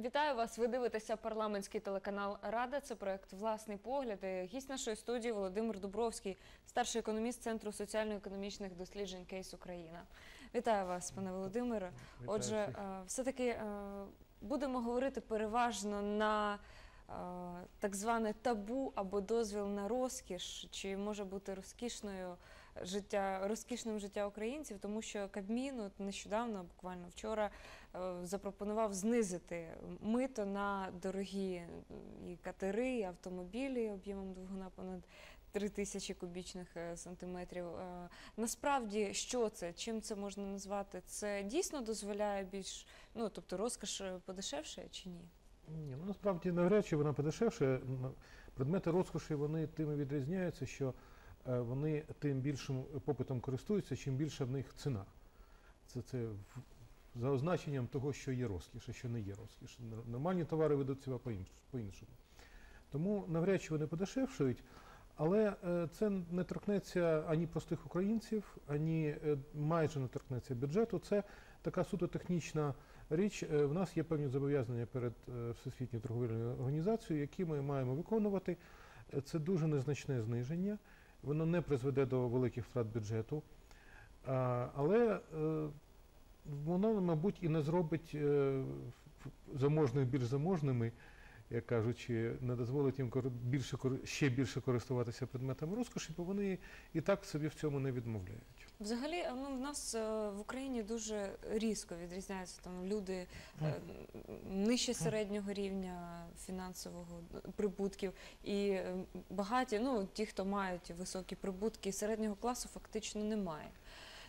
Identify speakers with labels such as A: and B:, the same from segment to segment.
A: Вітаю вас. Ви дивитеся парламентський телеканал Рада. Це проект Власний погляд. І Гість нашої студії Володимир Дубровський, старший економіст Центру соціально-економічних досліджень Кейс Україна. Вітаю вас, пане Володимире.
B: Вітаю
A: Отже, е, все-таки е, будемо говорити переважно на е, так зване табу або дозвіл на розкіш, чи може бути розкішною життя, розкішним життя українців, тому що Кабмін от нещодавно, буквально вчора, запропонував знизити мито на дорогі е, і катери, і автомобілі об'ємом двигуна понад 3 тисячі кубічних е, сантиметрів. Е, Насправді, що це? Чим це можна назвати? Це дійсно дозволяє більш, ну тобто розкош е, подешевше чи ні?
B: Ні, ну насправді навряд чи вона подешевше. Предмети розкоші вони тим і відрізняються, що е, вони тим більшим попитом користуються, чим більша в них ціна. Це, це за означенням того, що є розкіш, а що не є розкіш. Нормальні товари ведуть себе по-інш- по-іншому. Тому навряд чи вони подешевшують, але е, це не торкнеться ані простих українців, ані е, майже не торкнеться бюджету. Це така суто технічна річ. Е, В нас є певні зобов'язання перед Всесвітньою торговельною організацією, які ми маємо виконувати. Це дуже незначне зниження. Воно не призведе до великих втрат бюджету. Але воно, мабуть, і не зробить е, заможних більш заможними, як кажучи, не дозволить їм більше ще більше користуватися предметами розкоші, бо вони і так собі в цьому не відмовляють.
A: Взагалі, ну, в нас е, в Україні дуже різко відрізняються там люди е, нижче середнього рівня фінансового прибутків і багаті, ну ті, хто мають високі прибутки, середнього класу фактично немає.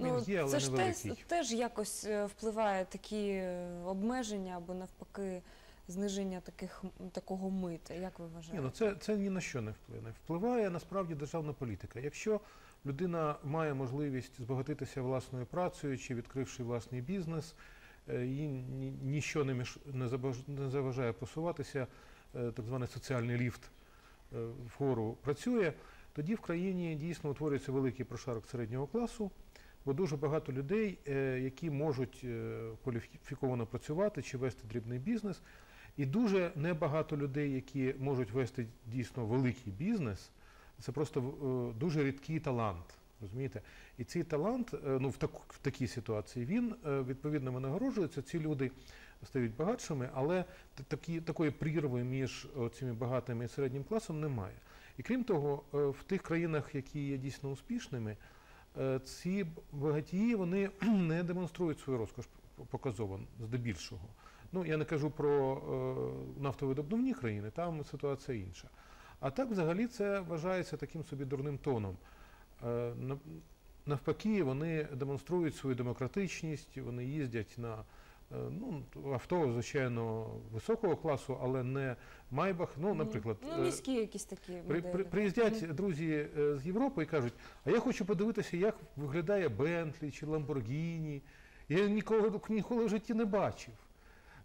A: Ну,
B: Він є, але
A: це ж теж,
B: невеликий.
A: теж якось е, впливає такі е, обмеження або навпаки зниження таких такого мита. Як ви вважаєте?
B: Ні, ну це, це ні на що не вплине. Впливає насправді державна політика. Якщо людина має можливість збагатитися власною працею чи відкривши власний бізнес, е, їй ні- ніщо не, міш... не, забаж... не заважає просуватися, е, так званий соціальний ліфт е, вгору працює, тоді в країні дійсно утворюється великий прошарок середнього класу, бо дуже багато людей, е, які можуть е, кваліфіковано працювати чи вести дрібний бізнес, і дуже небагато людей, які можуть вести дійсно великий бізнес, це просто е, дуже рідкий талант. Розумієте? І цей талант, ну в, таку, в такій ситуації, він відповідно винагороджується. Ці люди стають багатшими, але такі, такої прірви між цими багатими і середнім класом немає. І крім того, в тих країнах, які є дійсно успішними, ці багатії вони не демонструють свою розкош показово здебільшого. Ну, я не кажу про е, нафтовидобувні країни, там ситуація інша. А так, взагалі, це вважається таким собі дурним тоном. Е, навпаки, вони демонструють свою демократичність, вони їздять на е, ну, авто, звичайно, високого класу, але не майбах. Ну, наприклад,
A: ну,
B: е,
A: міські якісь такі
B: при, при, приїздять друзі е, з Європи і кажуть, а я хочу подивитися, як виглядає Бентлі чи Ламборгіні. Я ніколи, ніколи в житті не бачив.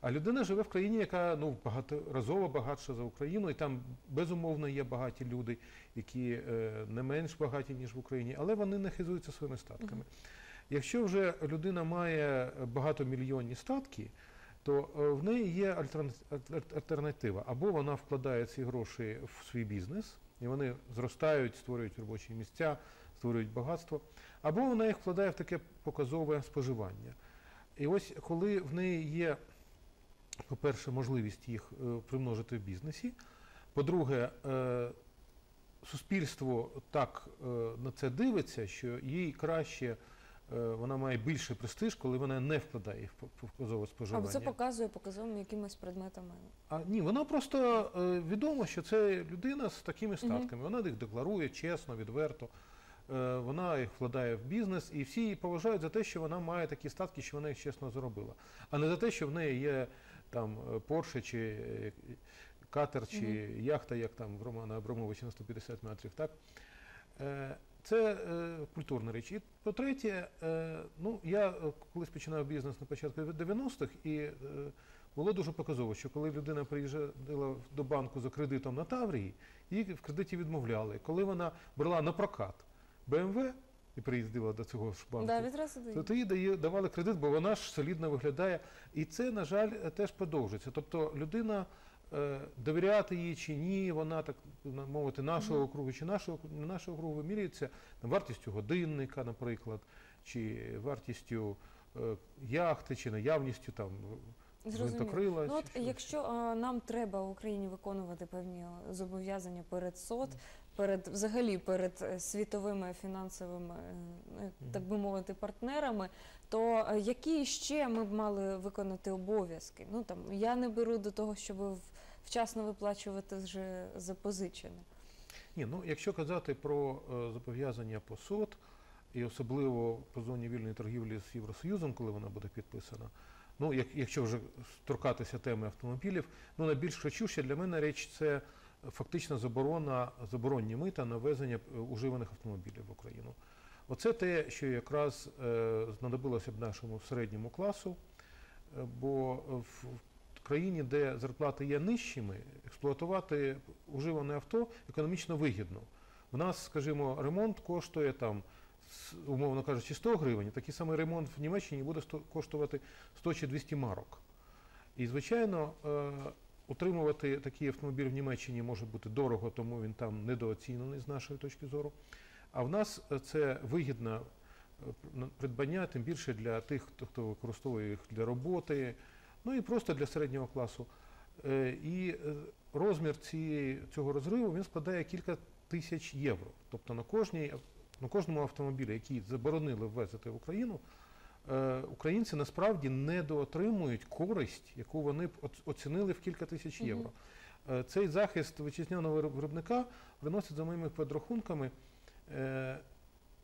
B: А людина живе в країні, яка ну, багаторазово багатша за Україну, і там безумовно є багаті люди, які е, не менш багаті, ніж в Україні, але вони не хизуються своїми статками. Якщо вже людина має багатомільйонні статки, то е, в неї є альтерна- альтернатива. Або вона вкладає ці гроші в свій бізнес, і вони зростають, створюють робочі місця, створюють багатство, або вона їх вкладає в таке показове споживання. І ось коли в неї є, по-перше, можливість їх е, примножити в бізнесі, по-друге, е, суспільство так на це дивиться, що їй краще, вона має більший престиж, коли вона не вкладає їх в показове
A: А це показує показовим якимись предметами.
B: А ні, вона просто е, відомо, що це людина з такими статками. Вона їх декларує чесно, відверто. Е, вона їх вкладає в бізнес, і всі її поважають за те, що вона має такі статки, що вона їх чесно заробила. А не за те, що в неї є там е, Порше чи е, катер, чи яхта, як там в Романа Абрамовича на 150 метрів. Так? Це е, культурна річ. І по-третє, е, ну я е, колись починав бізнес на початку 90-х, і е, було дуже показово, що коли людина приїжджала до банку за кредитом на Таврії, їй в кредиті відмовляли. Коли вона брала на прокат БМВ, і приїздила до цього ж банку,
A: Да, відразу
B: то тоді дає- давали кредит, бо вона ж солідно виглядає. І це, на жаль, теж продовжується. Тобто людина, довіряти їй чи ні, вона так мовити нашого округу чи нашого не нашого округу вимірюється вартістю годинника, наприклад, чи вартістю е, яхти, чи наявністю там
A: Зрозуміло.
B: гвинтокрила.
A: Ну, от
B: щось.
A: якщо е, нам треба в Україні виконувати певні е, зобов'язання перед СОТ, перед взагалі перед е, світовими фінансовими, е, ну, так би мовити, партнерами, то е, які ще ми б мали виконати обов'язки? Ну там я не беру до того, щоб вчасно виплачувати вже запозичене.
B: Ні, ну якщо казати про е, зобов'язання по СОТ, і особливо по зоні вільної торгівлі з Євросоюзом, коли вона буде підписана, ну як, якщо вже торкатися теми автомобілів, ну найбільш кричуща для мене річ це фактично заборона, заборонні мита на ввезення е, уживаних автомобілів в Україну. Оце те, що якраз е, знадобилося б нашому середньому класу, е, бо в в країні, де зарплати є нижчими, експлуатувати уживане авто економічно вигідно. У нас, скажімо, ремонт коштує там, умовно кажучи, 100 гривень, такий самий ремонт в Німеччині буде коштувати 100 чи 200 марок. І, звичайно, е, утримувати такий автомобіль в Німеччині може бути дорого, тому він там недооцінений з нашої точки зору. А в нас це вигідне е, придбання, тим більше для тих, хто- хто використовує їх для роботи, ну і просто для середнього класу. Е, І е, розмір цієї, цього розриву він складає кілька тисяч євро. Тобто на, кожній, на кожному автомобілі, який заборонили ввезти в Україну, українці насправді недоотримують користь, яку вони оцінили в кілька тисяч євро. Цей захист вітчизняного виробника приносить за моїми підрахунками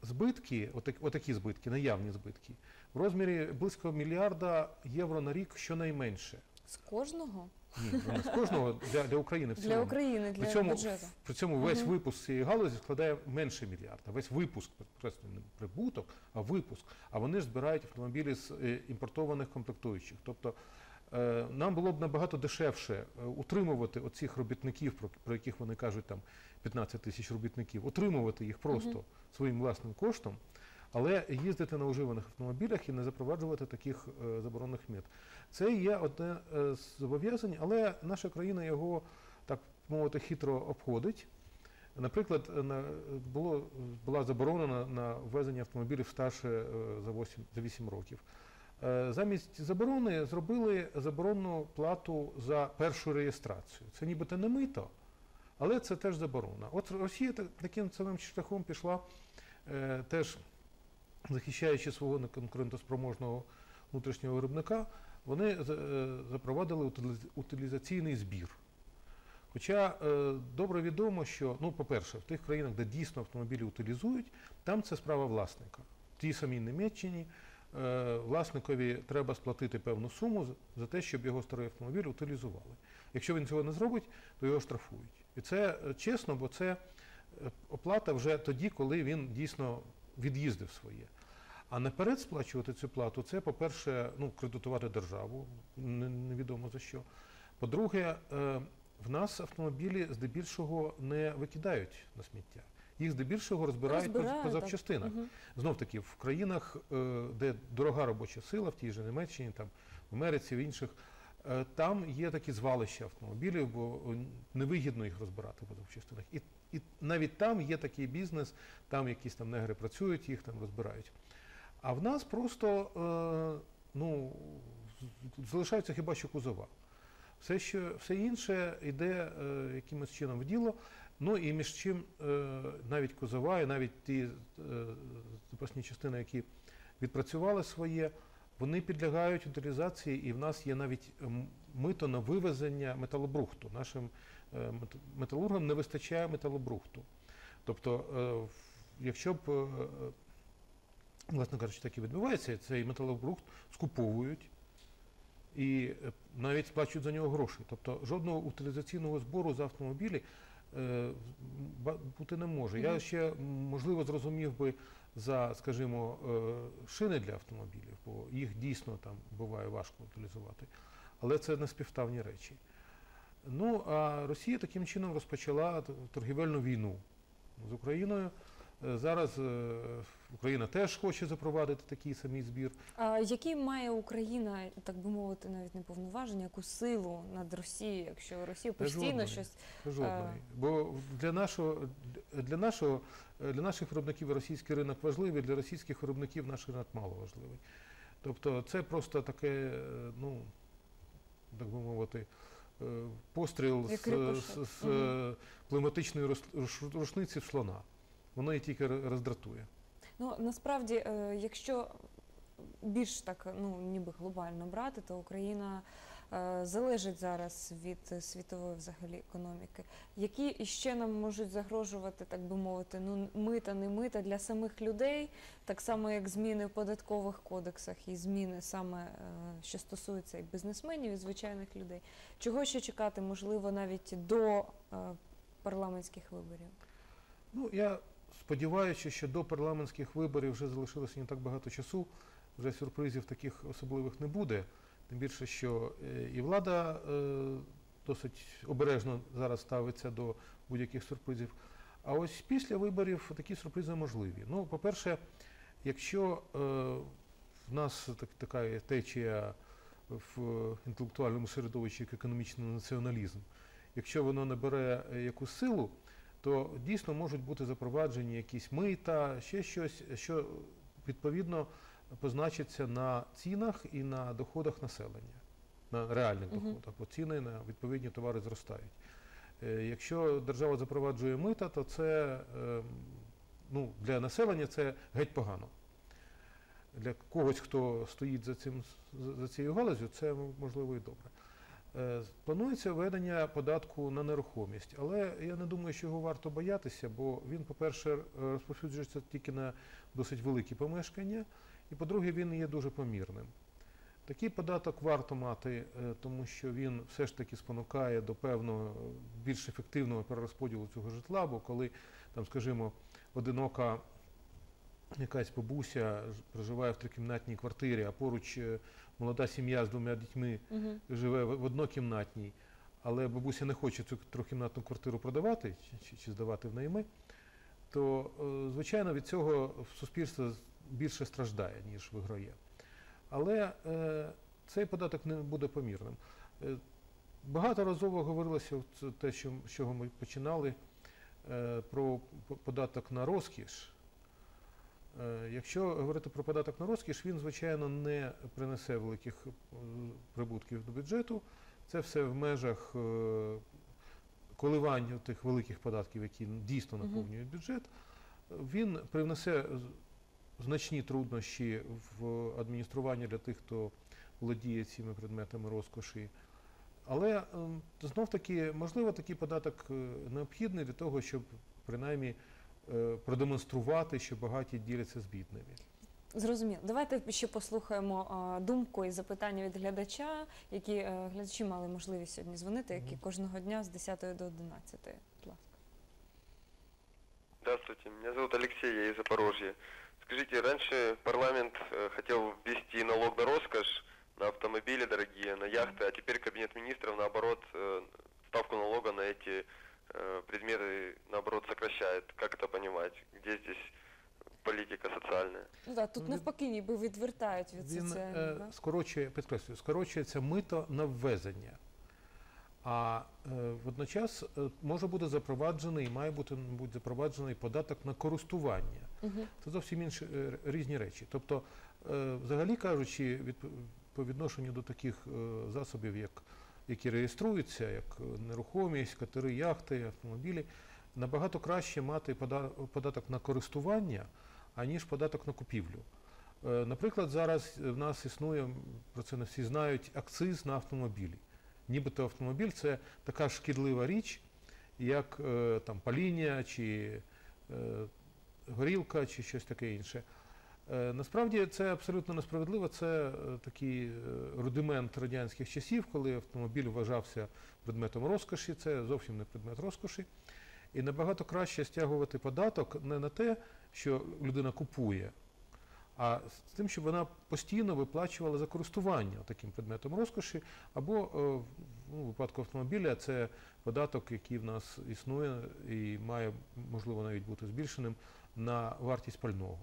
B: збитки, отак- отакі збитки, наявні збитки, в розмірі близько мільярда євро на рік щонайменше.
A: З кожного
B: Ні, ну, з кожного для, для України в
A: для
B: цілому.
A: України, для
B: При цьому,
A: бюджету.
B: при цьому весь випуск цієї галузі складає менше мільярда. Весь випуск, просто не прибуток, а випуск. А вони ж збирають автомобілі з е, імпортованих комплектуючих. Тобто е, нам було б набагато дешевше е, утримувати оцих робітників, про, про яких вони кажуть там 15 тисяч робітників, утримувати їх просто своїм власним коштом, але їздити на уживаних автомобілях і не запроваджувати таких е, заборонених мит. Це є одне е, з зобов'язань, але наша країна його так мовити хитро обходить. Наприклад, е, на, було, була заборонена на ввезення автомобілів старше е, за 8, за 8 років. Замість заборони зробили заборонну плату за першу реєстрацію. Це нібито не мито, але це теж заборона. От Росія таким самим шляхом пішла, е, теж захищаючи свого неконкурентоспроможного внутрішнього виробника, вони е, запровадили утилізаційний збір. Хоча е, добре відомо, що, ну, по-перше, в тих країнах, де дійсно автомобілі утилізують, там це справа власника. В тій самій Німеччині е, власникові треба сплатити певну суму за- те, щоб його старий автомобіль утилізували. Якщо він цього не зробить, то його штрафують. І це е, чесно, бо це е, оплата вже тоді, коли він дійсно від'їздив своє. А наперед сплачувати цю плату, це, по-перше, ну, кредитувати державу, невідомо за що. По-друге, е, в нас автомобілі здебільшого не викидають на сміття. Їх здебільшого розбирають
A: Розбирають,
B: по запчастинах.
A: Мгм.
B: Знов таки, в країнах, де дорога робоча сила, в тій же Німеччині, там, в Америці, в інших, там є такі звалища автомобілів, бо е, невигідно їх розбирати по запчастинах. І, і навіть там є такий бізнес, там якісь там негри працюють, їх там розбирають. А в нас просто е, ну, з- залишаються хіба що кузова. Все, що, все інше йде е, якимось чином в діло. Ну і між чим е, навіть кузова, і навіть ті е, запасні частини, які відпрацювали своє, вони підлягають утилізації, і в нас є навіть мито на вивезення металобрухту. Нашим е, металургам не вистачає металобрухту. Тобто, е, якщо б, е, власне кажучи, так і відбувається, цей металобрухт скуповують і навіть сплачують за нього гроші. Тобто жодного утилізаційного збору за автомобілі бути не може. Я ще можливо зрозумів би за, скажімо, е, шини для автомобілів, бо їх дійсно там буває важко утилізувати. Але це не співставні речі. Ну а Росія таким чином розпочала торгівельну війну з Україною. Е, Зараз е, Україна теж хоче запровадити такий самий збір.
A: А який має Україна, так би мовити, навіть не повноваження, яку силу над Росією, якщо Росія постійно
B: жодної.
A: щось
B: Жодної. Бо для нашого для нашого для наших виробників російський ринок важливий, для російських виробників наш ринок мало важливий. Тобто це просто таке, е, ну так би мовити, е, постріл з, з, з е, рус- руш- рушниці в слона. Воно її тільки роздратує.
A: Ну насправді, е, якщо більш так ну ніби глобально брати, то Україна е, залежить зараз від світової взагалі економіки. Які іще нам можуть загрожувати, так би мовити, ну мита, не мита для самих людей, так само як зміни в податкових кодексах і зміни саме е, що стосуються і бізнесменів, і звичайних людей. Чого ще чекати, можливо, навіть до парламентських виборів?
B: Ну, я сподіваюся, що до парламентських виборів вже залишилося не так багато часу, вже сюрпризів таких особливих не буде. Тим більше, що е, і влада е, досить обережно зараз ставиться до будь-яких сюрпризів. А ось після виборів такі сюрпризи можливі. Ну, по-перше, якщо е, в нас так, така течія в інтелектуальному середовищі як економічний націоналізм, якщо воно набере якусь силу, то дійсно можуть бути запроваджені якісь мита, ще щось, що відповідно позначиться на цінах і на доходах населення, на реальних доходах, бо ціни на відповідні товари зростають. Е, Якщо держава запроваджує мита, то це ем, ну, для населення це геть погано. Для когось, хто стоїть за, цим, за цією галузю, це можливо і добре. Е, Планується введення податку на нерухомість, але я не думаю, що його варто боятися, бо він, по-перше, розповсюджується тільки на досить великі помешкання, і по-друге, він є дуже помірним. Такий податок варто мати, е, тому що він все ж таки спонукає до певного е, більш ефективного перерозподілу цього житла, бо коли там, скажімо, одинока якась бабуся проживає в трикімнатній квартирі, а поруч е, молода сім'я з двома дітьми
A: Угу.
B: живе в однокімнатній, але бабуся не хоче цю трьохкімнатну квартиру продавати чи, чи, здавати в найми, то, е, звичайно, від цього суспільство більше страждає, ніж виграє. Але е, цей податок не буде помірним. Е, багаторазово говорилося те, що, з чого ми починали, е, про податок на розкіш. Е, Якщо говорити про податок на розкіш, він, звичайно, не принесе великих е, прибутків до бюджету. Це все в межах е, коливань тих великих податків, які дійсно наповнюють бюджет. Він привнесе значні труднощі в адмініструванні для тих, хто володіє цими предметами розкоші. Але ем, знов таки, можливо, такий податок необхідний для того, щоб принаймні продемонструвати, що багаті діляться з бідними.
A: Зрозуміло. Давайте ще послухаємо а, думку і запитання від глядача, які е, глядачі мали можливість сьогодні дзвонити, які
B: Мгм.
A: кожного дня з 10 до 11. Будь ласка.
C: Здравствуйте, меня зовут Алексей, я из Запорожья. Скажите, раньше парламент э, хотел ввести налог на роскошь, на автомобили дорогие, на яхты, а теперь Кабинет министров, наоборот, э, ставку налога на эти э, предметы, наоборот, сокращает. Как это понимать? Где здесь политика социальная?
A: Ну так, тут навпаки, ніби відвертають від
B: Він
A: соціального.
B: е, скорочує, підкреслюю, скорочується мито на ввезення. А е, водночас е, може бути запроваджений, має бути мабуть, запроваджений податок на користування.
A: Мгм.
B: Це зовсім інші е, різні речі. Тобто, е, взагалі кажучи, від, по відношенню до таких е, засобів, як, які реєструються, як е, нерухомість, катери, яхти, автомобілі, набагато краще мати податок на користування, аніж податок на купівлю. Е, Наприклад, зараз в нас існує, про це не всі знають, акциз на автомобілі. Нібито автомобіль це така шкідлива річ, як е, там паління чи е, горілка чи щось таке інше. Е, Насправді це абсолютно несправедливо. Це е, такий е, рудимент радянських часів, коли автомобіль вважався предметом розкоші. Це зовсім не предмет розкоші. І набагато краще стягувати податок не на те, що людина купує, а з тим, щоб вона постійно виплачувала за користування таким предметом розкоші, або ну, у випадку автомобіля це податок, який в нас існує і має можливо навіть бути збільшеним на вартість пального.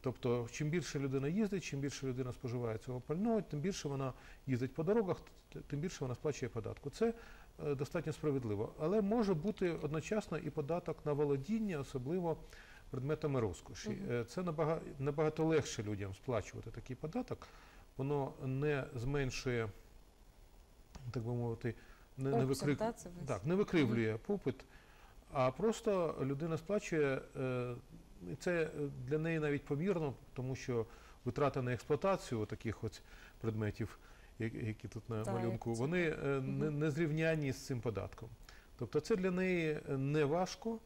B: Тобто, чим більше людина їздить, чим більше людина споживає цього пального, тим більше вона їздить по дорогах, тим більше вона сплачує податку. Це е, достатньо справедливо. Але може бути одночасно і податок на володіння, особливо предметами розкоші. Е, Це набагато, набагато легше людям сплачувати такий податок. Воно не зменшує, так би мовити, не, не. Так, не викривлює попит, а просто людина сплачує, е, це для неї навіть помірно, тому що витрати на експлуатацію таких ось предметів, які тут на
A: Так,
B: малюнку, вони е, не, не зрівнянні з цим податком. Тобто це для неї не важко,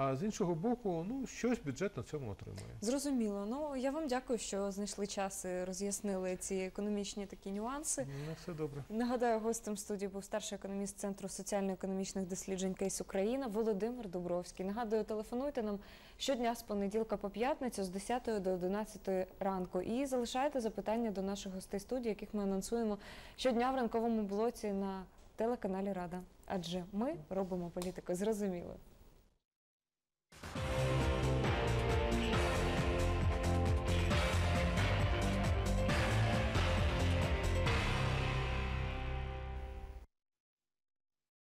B: а з іншого боку, ну, щось бюджет на цьому отримує.
A: Зрозуміло. Ну я вам дякую, що знайшли час і роз'яснили ці економічні такі нюанси.
B: Ну, все добре.
A: Нагадаю, гостем студії був старший економіст Центру соціально-економічних досліджень Кейс Україна Володимир Дубровський. Нагадую, телефонуйте нам щодня з понеділка по п'ятницю з 10 до 11 ранку. І залишайте запитання до наших гостей студії, яких ми анонсуємо щодня в ранковому блоці на телеканалі Рада. Адже ми робимо політику. Зрозуміло.